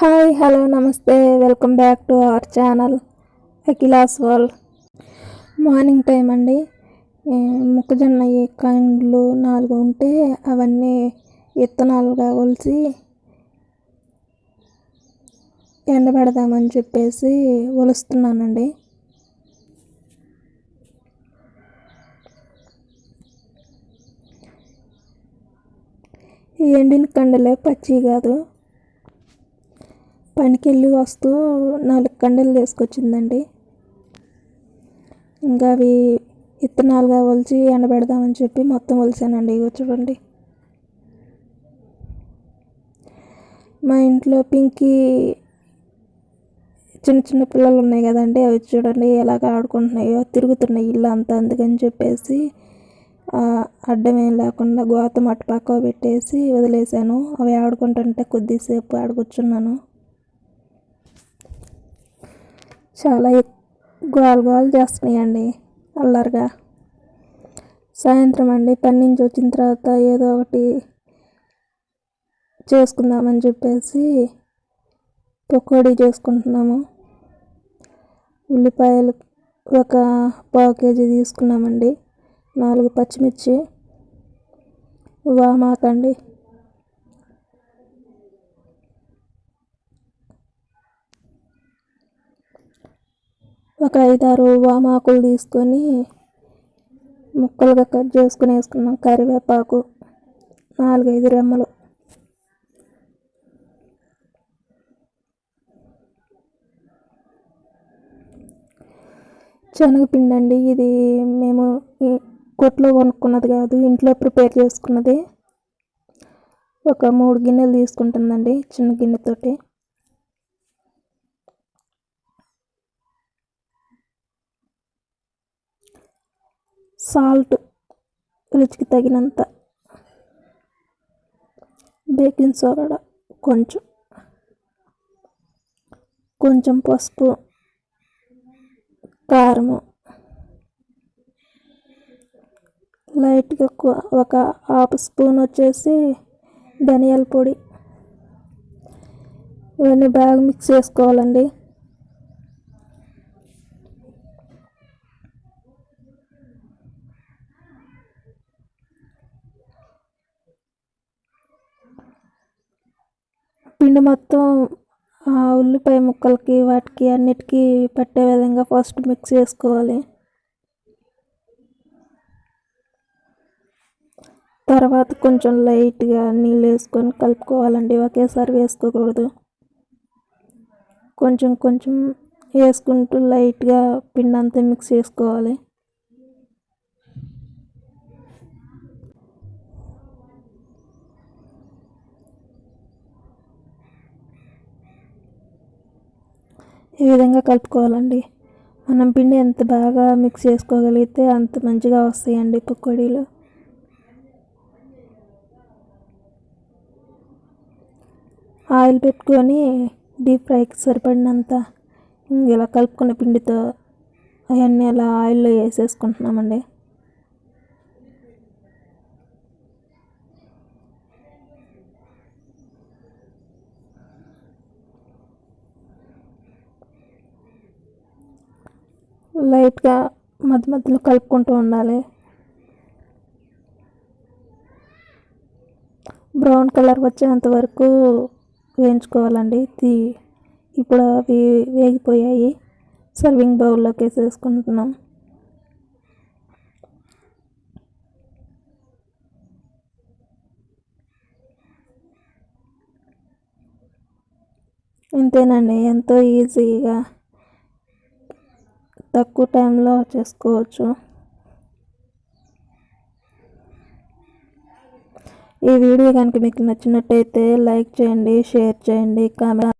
Hi hello నమస్తే. Welcome back to our channel Akhila's world. Morning time అండి. మొక్కజొన్న ఈ కండ్లు నాలుగు ఉంటే అవన్నీ విత్తనాలుగా కొలిచి ఎండబెడదామని చెప్పేసి ఒలుస్తున్నానండి. ఈ ఎండిన కండలే పచ్చి కాదు. పనికి వెళ్ళి వస్తూ నాలుగు కండలు తీసుకొచ్చిందండి. ఇంకా అవి విత్తనాలుగా ఒలిచి ఎండబెడదామని చెప్పి మొత్తం ఒలిసానండి ఇగో చూడండి. మా ఇంట్లో పింకీ చిన్న చిన్న పిల్లలు ఉన్నాయి కదండి అవి చూడండి ఎలాగ ఆడుకుంటున్నాయో తిరుగుతున్నాయి ఇల్లు అంతా అందుకని చెప్పేసి అడ్డం ఏం లేకుండా గోతం అటుపక్క పక్క పెట్టేసి వదిలేసాను. అవి ఆడుకుంటుంటే కొద్దిసేపు ఆడ చాలా ఎక్- గోలు చేస్తున్నాయండి అల్లరిగా. సాయంత్రం అండి పని నుంచి వచ్చిన తర్వాత ఏదో ఒకటి చేసుకుందామని చెప్పేసి పకోడీ చేసుకుంటున్నాము. ఉల్లిపాయలు ఒక పావు కేజీ తీసుకున్నామండి నాలుగు పచ్చిమిర్చి వామాకండి. ఒక ఐదారు వామాకులు తీసుకొని ముక్కలుగా కట్ చేసుకుని వేసుకున్నాం. కరివేపాకు నాలుగైదు రెమ్మలు. శనగపిండి అండి ఇది మేము కొట్లో కొనుక్కున్నది కాదు ఇంట్లో ప్రిపేర్ చేసుకున్నది. ఒక మూడు గిన్నెలు తీసుకుంటుందండి చిన్న గిన్నెతోటి. సాల్ట్ రుచికి తగినంత బేకింగ్ సోడా కొంచెం కొంచెం పసుపు కారము లైట్గా ఒక హాఫ్ స్పూన్ వచ్చేసి ధనియాల పొడి. ఇవన్నీ బాగా మిక్స్ చేసుకోవాలండి. పిండి మొత్తం ఉల్లిపాయ ముక్కలకి వాటికి అన్నిటికీ పట్టే విధంగా ఫస్ట్ మిక్స్ చేసుకోవాలి. తర్వాత కొంచెం లైట్గా నీళ్ళు వేసుకొని కలుపుకోవాలండి ఒకేసారి వేసుకోకూడదు. కొంచెం కొంచెం వేసుకుంటూ లైట్గా పిండి అంతా మిక్స్ చేసుకోవాలి. ఈ విధంగా కలుపుకోవాలండి. మనం పిండి ఎంత బాగా మిక్స్ చేసుకోగలిగితే అంత మంచిగా వస్తాయండి పకోడీలు. ఆయిల్ పెట్టుకొని డీప్ ఫ్రైకి సరిపడినంత ఇలా కలుపుకున్న పిండితో అవన్నీ అలా ఆయిల్లో వేసేసుకుంటున్నామండి. లైట్గా మధ్య మధ్యలో కలుపుకుంటూ ఉండాలి. బ్రౌన్ కలర్ వచ్చేంత వరకు వేయించుకోవాలండి. తీ ఇప్పుడు అవి వేగిపోయాయి. సర్వింగ్ బౌల్లోకి వేసేసుకుంటున్నాం. ఇంతేనండి ఎంతో ఈజీగా తక్కువ టైంలో చేసుకోవచ్చు. ఈ వీడియో కనుక మీకు నచ్చినట్టయితే లైక్ చేయండి షేర్ చేయండి కామెంట్